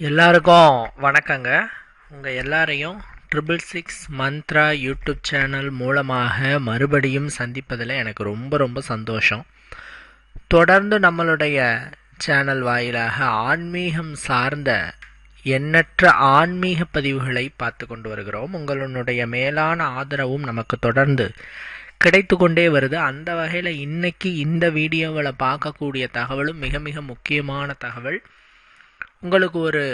எல்லாருக்கும் வணக்கங்க. உங்கள் எல்லாரையும் triple six Mantra YouTube channel மூலமாக மறுபடியும் சந்திப்பதில் எனக்கு ரொம்ப ரொம்ப சந்தோஷம். தொடர்ந்து நம்மளுடைய சேனல் வாயிலாக ஆன்மீகம் சார்ந்த எண்ணற்ற ஆன்மீக பதிவுகளை பார்த்து கொண்டு வருகிறோம். உங்களுடைய மேலான ஆதரவும் நமக்கு தொடர்ந்து கிடைத்து கொண்டே வருது. அந்த வகையில் இன்னைக்கு இந்த வீடியோவில் பார்க்கக்கூடிய தகவலும் மிக மிக முக்கியமான தகவல் உங்களுக்கு ஒரு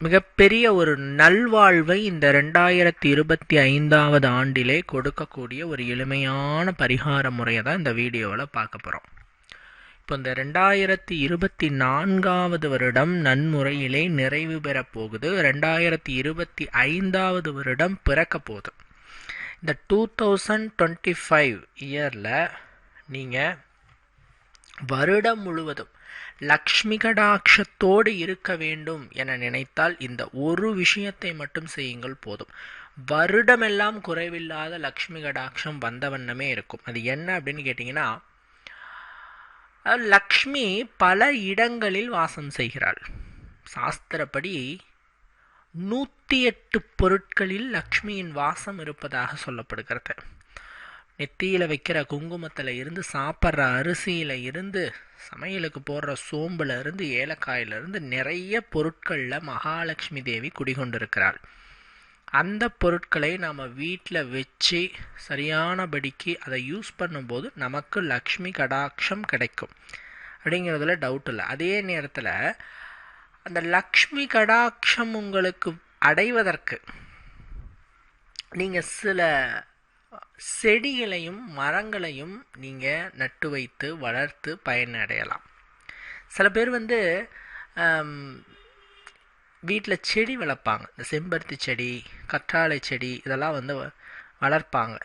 மிகப்பெரிய ஒரு நல்வாழ்வை இந்த ரெண்டாயிரத்தி இருபத்தி ஐந்தாவது ஆண்டிலே கொடுக்கக்கூடிய ஒரு எளிமையான பரிகார முறையை தான் இந்த வீடியோவில் பார்க்க போகிறோம் இப்போ இந்த ரெண்டாயிரத்தி இருபத்தி நான்காவது வருடம் நன்முறையிலே நிறைவு பெறப் போகுது. ரெண்டாயிரத்தி இருபத்தி ஐந்தாவது வருடம் பிறக்க போகுது. இந்த டூ தௌசண்ட் டுவெண்ட்டி ஃபைவ் இயரில் நீங்கள் வருடம் முழுவதும் லக்ஷ்மி கடாட்சத்தோடு இருக்க வேண்டும் என நினைத்தால் இந்த ஒரு விஷயத்தை மட்டும் செய்யுங்கள் போதும். வருடமெல்லாம் குறைவில்லாத லக்ஷ்மி கடாட்சம் வந்த வண்ணமே இருக்கும். அது என்ன அப்படின்னு கேட்டிங்கன்னா லக்ஷ்மி பல இடங்களில் வாசம் செய்கிறாள். சாஸ்திரப்படி நூற்றி எட்டு பொருட்களில் லக்ஷ்மியின் வாசம் இருப்பதாக சொல்லப்படுகிறது. நெத்தியில் வைக்கிற குங்குமத்தில் இருந்து சாப்பிட்ற அரிசியில் இருந்து சமையலுக்கு போடுற சோம்பில் இருந்து ஏலக்காயிலிருந்து நிறைய பொருட்களில் மகாலட்சுமி தேவி குடிகொண்டிருக்கிறாள். அந்த பொருட்களை நாம் வீட்டில் வச்சு சரியானபடிக்கு அதை யூஸ் பண்ணும்போது நமக்கு லக்ஷ்மி கடாட்சம் கிடைக்கும். அப்படிங்கிறதுல டவுட் இல்லை. அதே நேரத்தில் அந்த லக்ஷ்மி கடாட்சம் உங்களுக்கு அடைவதற்கு நீங்கள் சில செடிகளையும் மரங்களையும் நீங்கள் நட்டு வைத்து வளர்த்து பயனடையலாம். சில பேர் வந்து வீட்டில் செடி வளர்ப்பாங்க. இந்த செம்பருத்தி செடி கற்றாழை செடி இதெல்லாம் வந்து வளர்ப்பாங்க.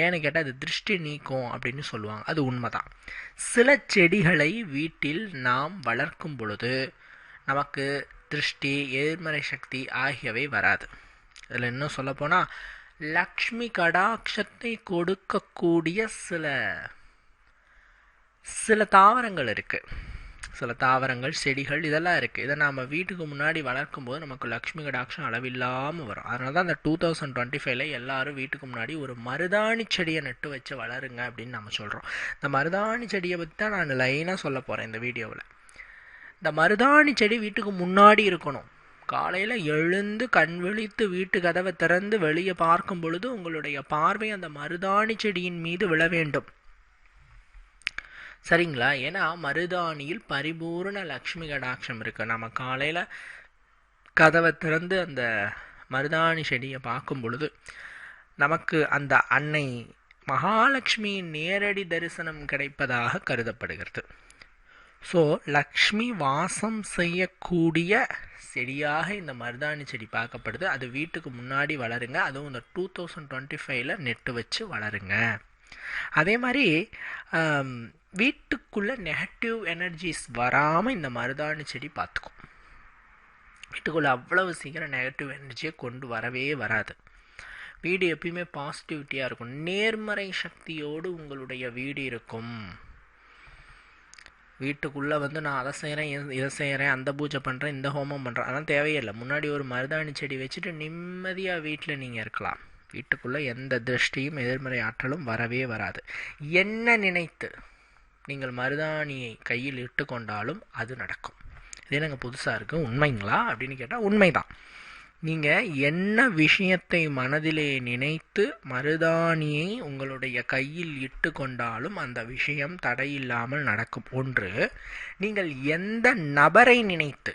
ஏன்னு கேட்டால் அது திருஷ்டி நீக்கும் அப்படின்னு சொல்லுவாங்க. அது உண்மைதான். சில செடிகளை வீட்டில் நாம் வளர்க்கும் பொழுது நமக்கு திருஷ்டி எதிர்மறை சக்தி ஆகியவை வராது. இதில் இன்னும் சொல்லப்போனால் லக்ஷ்மி கடாட்சத்தை கொடுக்கக்கூடிய சில சில தாவரங்கள் இருக்குது சில தாவரங்கள் செடிகள் இதெல்லாம் இருக்குது இதை நாம் வீட்டுக்கு முன்னாடி வளர்க்கும் போது நமக்கு லக்ஷ்மி கடாட்சம் அளவில்லாமல் வரும். அதனால தான் அந்த டூ தௌசண்ட் டுவெண்ட்டி ஃபைவ்ல எல்லாரும் வீட்டுக்கு முன்னாடி ஒரு மருதாணி செடியை நட்டு வச்சு வளருங்க அப்படின்னு நம்ம சொல்கிறோம் இந்த மருதாணி செடியை பற்றி தான் நான் லைனாக சொல்ல போகிறேன் இந்த வீடியோவில். இந்த மருதாணி செடி வீட்டுக்கு முன்னாடி இருக்கணும். காலையில் எழுந்து கண் விழித்து வீட்டு கதவை திறந்து வெளியே பார்க்கும் பொழுது உங்களுடைய பார்வை அந்த மருதாணி செடியின் மீது விழ வேண்டும். சரிங்களா? ஏன்னா மருதாணியில் பரிபூர்ண லக்ஷ்மி கடாட்சம் இருக்குது நம்ம காலையில் கதவை திறந்து அந்த மருதாணி செடியை பார்க்கும் பொழுது நமக்கு அந்த அன்னை மகாலட்சுமியின் நேரடி தரிசனம் கிடைப்பதாக கருதப்படுகிறது. ஸோ லக்ஷ்மி வாசம் செய்யக்கூடிய செடியாக இந்த மருதாணி செடி பார்க்கப்படுது. அது வீட்டுக்கு முன்னாடி வளருங்க. அதுவும் இந்த டூ தௌசண்ட் டுவெண்ட்டி ஃபைவ்ல நெட்டு வச்சு வளருங்க. அதே மாதிரி வீட்டுக்குள்ளே நெகட்டிவ் எனர்ஜிஸ் வராமல் இந்த மருதாணி செடி பார்த்துக்கும். வீட்டுக்குள்ளே அவ்வளவு சீக்கிரம் நெகட்டிவ் எனர்ஜியை கொண்டு வரவே வராது. வீடு எப்பயுமே பாசிட்டிவிட்டியாக இருக்கும். நேர்மறை சக்தியோடு உங்களுடைய வீடு இருக்கும். வீட்டுக்குள்ளே வந்து நான் அதை செய்கிறேன் இதை செய்கிறேன் அந்த பூஜை பண்ணுறேன் இந்த ஹோமம் பண்ணுறேன் அதெல்லாம் தேவையில்லை. முன்னாடி ஒரு மருதாணி செடி வச்சுட்டு நிம்மதியாக வீட்டில் நீங்கள் இருக்கலாம். வீட்டுக்குள்ளே எந்த திருஷ்டியும் எதிர்மறை ஆற்றலும் வரவே வராது. என்ன நினைத்து நீங்கள் மருதாணியை கையில் இட்டு கொண்டாலும் அது நடக்கும். இது எனக்கு புதுசாக இருக்குது உண்மைங்களா? அப்படின்னு கேட்டால் உண்மைதான். நீங்கள் என்ன விஷயத்தை மனதிலே நினைத்து மருதாணியை உங்களுடைய கையில் இட்டு கொண்டாலும் அந்த விஷயம் தடையில்லாமல் நடக்கும். ஒன்று நீங்கள் எந்த நபரை நினைத்து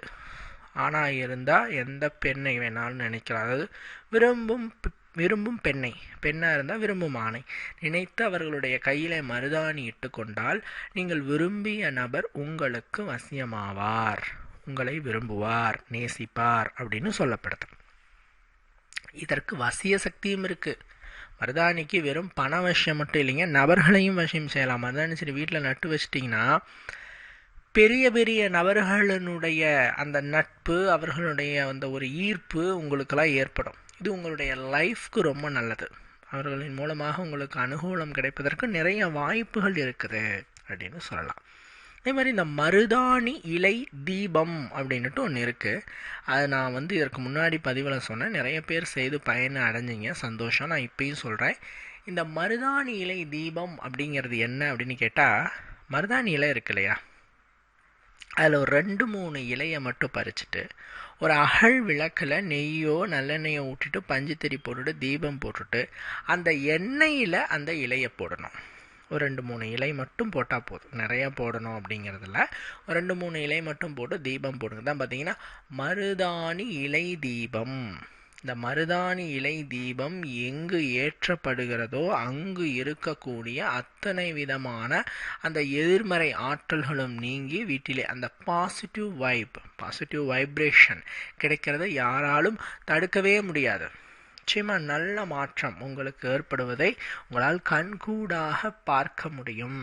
ஆணாக இருந்தால் எந்த பெண்ணை வேணாலும் நினைக்கலாம். அதாவது விரும்பும் விரும்பும் பெண்ணை பெண்ணாக இருந்தால் விரும்பும் ஆணை. நினைத்து அவர்களுடைய கையில் மருதாணி இட்டு கொண்டால் நீங்கள் விரும்பிய நபர் உங்களுக்கு வசியமாவார். உங்களை விரும்புவார் நேசிப்பார் அப்படின்னு சொல்லப்படுது. இதற்கு வசிய சக்தியும் இருக்குது மருதாணிக்கு வெறும் பண வசியம் மட்டும் இல்லைங்க நபர்களையும் வசியம் செய்யலாம். மருதாணி சரி வீட்டில் நட்டு வச்சிட்டிங்கன்னா பெரிய பெரிய நபர்களினுடைய அந்த நட்பு அவர்களுடைய அந்த ஒரு ஈர்ப்பு உங்களுக்கெல்லாம் ஏற்படும். இது உங்களுடைய லைஃப்க்கு ரொம்ப நல்லது. அவர்களின் மூலமாக உங்களுக்கு அனுகூலம் கிடைப்பதற்கு நிறைய வாய்ப்புகள் இருக்குது அப்படின்னு சொல்லலாம். அதே மாதிரி இந்த மருதாணி இலை தீபம் அப்படின்னுட்டு ஒன்று இருக்குது அது நான் வந்து இதற்கு முன்னாடி பதிவில் சொன்னேன். நிறைய பேர் செய்து பயனை அடைஞ்சிங்க. சந்தோஷம். நான் இப்பயும் சொல்கிறேன் இந்த மருதாணி இலை தீபம் அப்படிங்கிறது என்ன அப்படின்னு கேட்டால் மருதாணி இலை இருக்கு இல்லையா? அதில் ஒரு ரெண்டு மூணு இலையை மட்டும் பறிச்சுட்டு ஒரு அகல் விளக்கில் நெய்யோ நல்லெண்ணெயோ ஊற்றிட்டு பஞ்சுத்திரி போட்டுட்டு தீபம் போட்டுட்டு அந்த எண்ணெயில் அந்த இலையை போடணும். ஒரு ரெண்டு மூணு இலை மட்டும் போட்டால் போதும். நிறையா போடணும் அப்படிங்கிறதுல ஒரு ரெண்டு மூணு இலை மட்டும் போட்டு தீபம் போடுங்க. தான் பார்த்தீங்கன்னா மருதாணி இலை தீபம். இந்த மருதாணி இலை தீபம் எங்கு ஏற்றப்படுகிறதோ அங்கு இருக்கக்கூடிய அத்தனை விதமான அந்த எதிர்மறை ஆற்றல்களும் நீங்கி வீட்டிலே அந்த பாசிட்டிவ் வைப் பாசிட்டிவ் வைப்ரேஷன் கிடைக்கிறத யாராலும் தடுக்கவே முடியாது. நிச்சயமாக நல்ல மாற்றம் உங்களுக்கு ஏற்படுவதை உங்களால் கண்கூடாக பார்க்க முடியும்.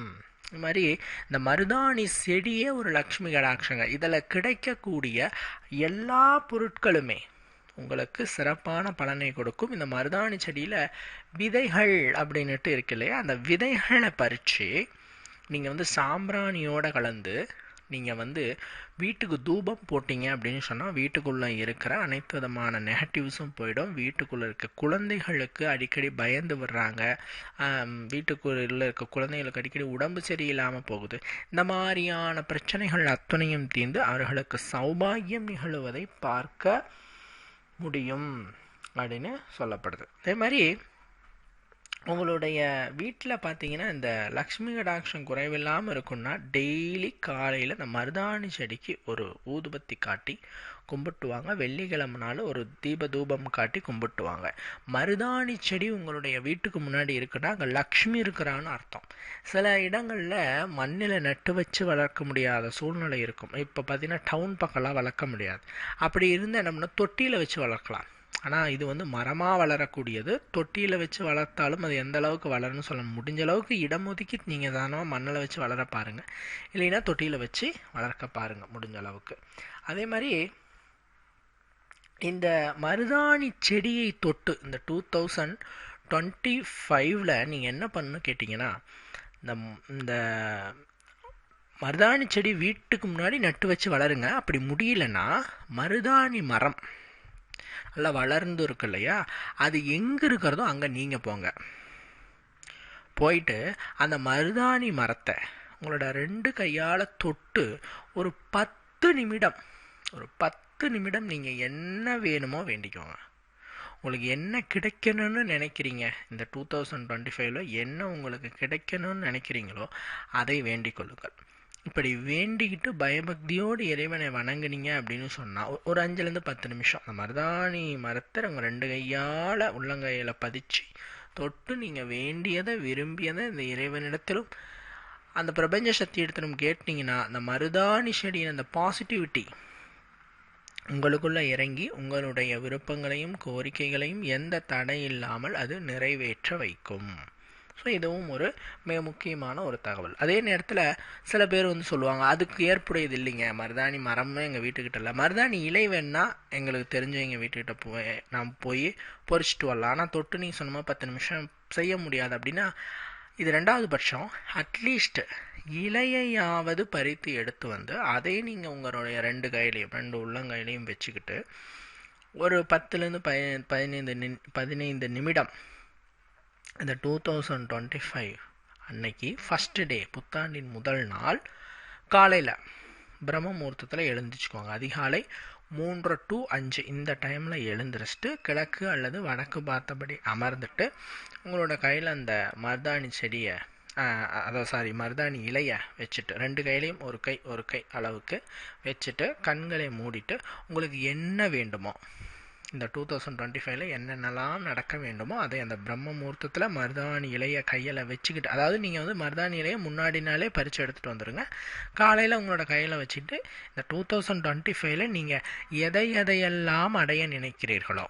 இது மாதிரி இந்த மருதாணி செடியே ஒரு லக்ஷ்மி கடாட்சங்க இதில் கிடைக்கக்கூடிய எல்லா பொருட்களுமே உங்களுக்கு சிறப்பான பலனை கொடுக்கும். இந்த மருதாணி செடியில் விதைகள் அப்படின்னுட்டு இருக்கு இல்லையா? அந்த விதைகளை பறித்து நீங்கள் வந்து சாம்பிராணியோடு கலந்து நீங்கள் வந்து வீட்டுக்கு தூபம் போட்டீங்க அப்படின்னு சொன்னால் வீட்டுக்குள்ளே இருக்கிற அனைத்து விதமான நெகட்டிவ்ஸும் போயிடும். வீட்டுக்குள்ளே இருக்க குழந்தைகளுக்கு அடிக்கடி பயந்து விடுறாங்க வீட்டுக்குள்ளே இருக்க குழந்தைகளுக்கு அடிக்கடி உடம்பு சரியில்லாமல் போகுது. இந்த மாதிரியான பிரச்சனைகள் அத்தனையும் தீர்ந்து அவர்களுக்கு சௌபாகியம் நிகழுவதை பார்க்க முடியும் அப்படின்னு சொல்லப்படுது. அதே மாதிரி உங்களுடைய வீட்டில் பார்த்தீங்கன்னா இந்த லக்ஷ்மி கடாட்சம் குறைவில்லாமல் இருக்குன்னா டெய்லி காலையில் இந்த மருதாணி செடிக்கு ஒரு ஊதுபத்தி காட்டி கும்பிட்டுவாங்க. வெள்ளிக்கிழமைனாலும் ஒரு தீப தூபம் காட்டி கும்பிட்டுவாங்க. மருதாணி செடி உங்களுடைய வீட்டுக்கு முன்னாடி இருக்குன்னா அங்கே லக்ஷ்மி இருக்கிறான்னு அர்த்தம். சில இடங்களில் மண்ணில் நட்டு வச்சு வளர்க்க முடியாத சூழ்நிலை இருக்கும். இப்போ பார்த்தீங்கன்னா டவுன் பக்கம்லாம் வளர்க்க முடியாது. அப்படி இருந்தால் என்னம்னா தொட்டியில் வச்சு வளர்க்கலாம். ஆனால் இது வந்து மரமாக வளரக்கூடியது. தொட்டியில் வச்சு வளர்த்தாலும் அது எந்த அளவுக்கு வளரும்னு சொல்ல முடிஞ்ச அளவுக்கு இடம் ஒதுக்கி நீங்கள் தானமாக மண்ணில் வச்சு வளர பாருங்கள் இல்லைன்னா தொட்டியில் வச்சு வளர்க்க பாருங்கள் முடிஞ்ச அளவுக்கு. அதே மாதிரி இந்த மருதாணி செடியை தொட்டு இந்த டூ தௌசண்ட் டுவெண்ட்டி ஃபைவ்ல நீங்கள் என்ன பண்ணணும் கேட்டிங்கன்னா இந்த இந்த மருதாணி செடி வீட்டுக்கு முன்னாடி நட்டு வச்சு வளருங்க. அப்படி முடியலன்னா மருதாணி மரம் நல்லா வளர்ந்து இருக்கு இல்லையா? அது எங்கே இருக்கிறதோ அங்கே நீங்கள் போங்க. போயிட்டு அந்த மருதாணி மரத்தை உங்களோட ரெண்டு கையால் தொட்டு ஒரு பத்து நிமிடம் ஒரு பத்து நிமிடம் நீங்கள் என்ன வேணுமோ வேண்டிக்கோங்க. உங்களுக்கு என்ன கிடைக்கணும்னு நினைக்கிறீங்க? இந்த டூ தௌசண்ட் டுவெண்ட்டி ஃபைவ்ல என்ன உங்களுக்கு கிடைக்கணும்னு நினைக்கிறீங்களோ அதை வேண்டிக் கொள்ளுங்கள். இப்படி வேண்டிக்கிட்டு பயபக்தியோடு இறைவனை வணங்குனீங்க அப்படின்னு சொன்னால் ஒரு அஞ்சுலேருந்து பத்து நிமிஷம். அந்த மருதாணி மரத்தை உங்கள் ரெண்டு கையால் உள்ளங்கையில் பதிச்சு தொட்டு நீங்கள் வேண்டியதை விரும்பியதை இந்த இறைவனிடத்திலும் அந்த பிரபஞ்ச சக்தி இடத்திலும் கேட்டிங்கன்னா அந்த மருதாணி செடியின் அந்த பாசிட்டிவிட்டி உங்களுக்குள்ளே இறங்கி உங்களுடைய விருப்பங்களையும் கோரிக்கைகளையும் எந்த தடை இல்லாமல் அது நிறைவேற்ற வைக்கும். ஸோ இதுவும் ஒரு மிக முக்கியமான ஒரு தகவல். அதே நேரத்தில் சில பேர் வந்து சொல்லுவாங்க அதுக்கு ஏற்புடையது இல்லைங்க. மருதாணி மரமே எங்கள் வீட்டுக்கிட்ட இல்லை. மருதாணி இலை வேணா எங்களுக்கு தெரிஞ்சவங்க வீட்டுக்கிட்ட போய் நாம் போய் பொறிச்சிட்டு வரலாம். ஆனால் தொட்டு நீ சொன்னமா பத்து நிமிஷம் செய்ய முடியாது அப்படின்னா இது ரெண்டாவது பட்சம். அட்லீஸ்ட் இலையையாவது பறித்து எடுத்து வந்து அதை நீங்கள் உங்களுடைய ரெண்டு கையிலையும் ரெண்டு உள்ளங்கையிலையும் வச்சுக்கிட்டு ஒரு பத்துலேருந்து பதி பதினைந்து நி பதினைந்து நிமிடம் இந்த டூ தௌசண்ட் டுவெண்ட்டி ஃபைவ் அன்னைக்கு ஃபஸ்ட்டு டே புத்தாண்டின் முதல் நாள் காலையில் பிரம்ம முகூர்த்தத்தில் எழுந்திரிச்சுக்கோங்க. அதிகாலை மூன்று டு அஞ்சு இந்த டைமில் எழுந்திரிச்சிட்டு கிழக்கு அல்லது வடக்கு பார்த்தபடி அமர்ந்துட்டு உங்களோட கையில் அந்த மருதாணி செடியை அதை சாரி மருதாணி இலையை வச்சுட்டு ரெண்டு கையிலையும் ஒரு கை ஒரு கை அளவுக்கு வச்சுட்டு கண்களை மூடிட்டு உங்களுக்கு என்ன வேண்டுமோ இந்த டூ தௌசண்ட் டுவெண்ட்டி ஃபைவ்ல என்னென்னலாம் நடக்க வேண்டுமோ அதை அந்த பிரம்ம முகூர்த்தத்தில் மருதாணி இலையை கையில் வச்சுக்கிட்டு அதாவது நீங்கள் வந்து மருதாணி இலையை முன்னாடி நாளே பறித்து எடுத்துகிட்டு வந்துடுங்க காலையில் உங்களோட கையில் வச்சுட்டு இந்த டூ தௌசண்ட் டுவெண்ட்டி ஃபைவ்ல நீங்கள் எதை எதையெல்லாம் அடைய நினைக்கிறீர்களோ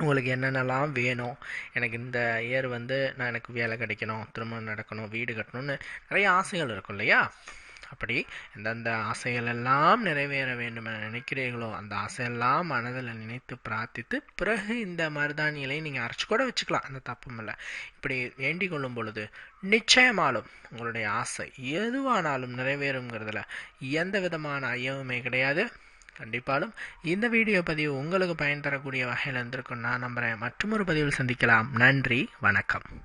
உங்களுக்கு என்னென்னலாம் வேணும் எனக்கு இந்த இயர் வந்து நான் எனக்கு வேலை கிடைக்கணும் திருமணம் நடக்கணும் வீடு கட்டணும்னு நிறைய ஆசைகள் இருக்கும் இல்லையா? அப்படி எந்தெந்த ஆசைகளெல்லாம் நிறைவேற வேண்டும் என நினைக்கிறீர்களோ அந்த ஆசையெல்லாம் மனதில் நினைத்து பிரார்த்தித்து பிறகு இந்த மருதாணி இலையை நீங்கள் அரைச்சி கூட வச்சுக்கலாம் அந்த தப்பும் இல்லை இப்படி வேண்டிக் கொள்ளும் பொழுது நிச்சயமாலும் உங்களுடைய ஆசை எதுவானாலும் நிறைவேறுங்கிறதுல எந்த விதமான ஐயமுமே கிடையாது. கண்டிப்பாலும் இந்த வீடியோ பதிவு உங்களுக்கு பயன் தரக்கூடிய வகையில் இருந்திருக்கும் நான் நம்புகிறேன் மற்றொரு பதிவில் சந்திக்கலாம். நன்றி வணக்கம்.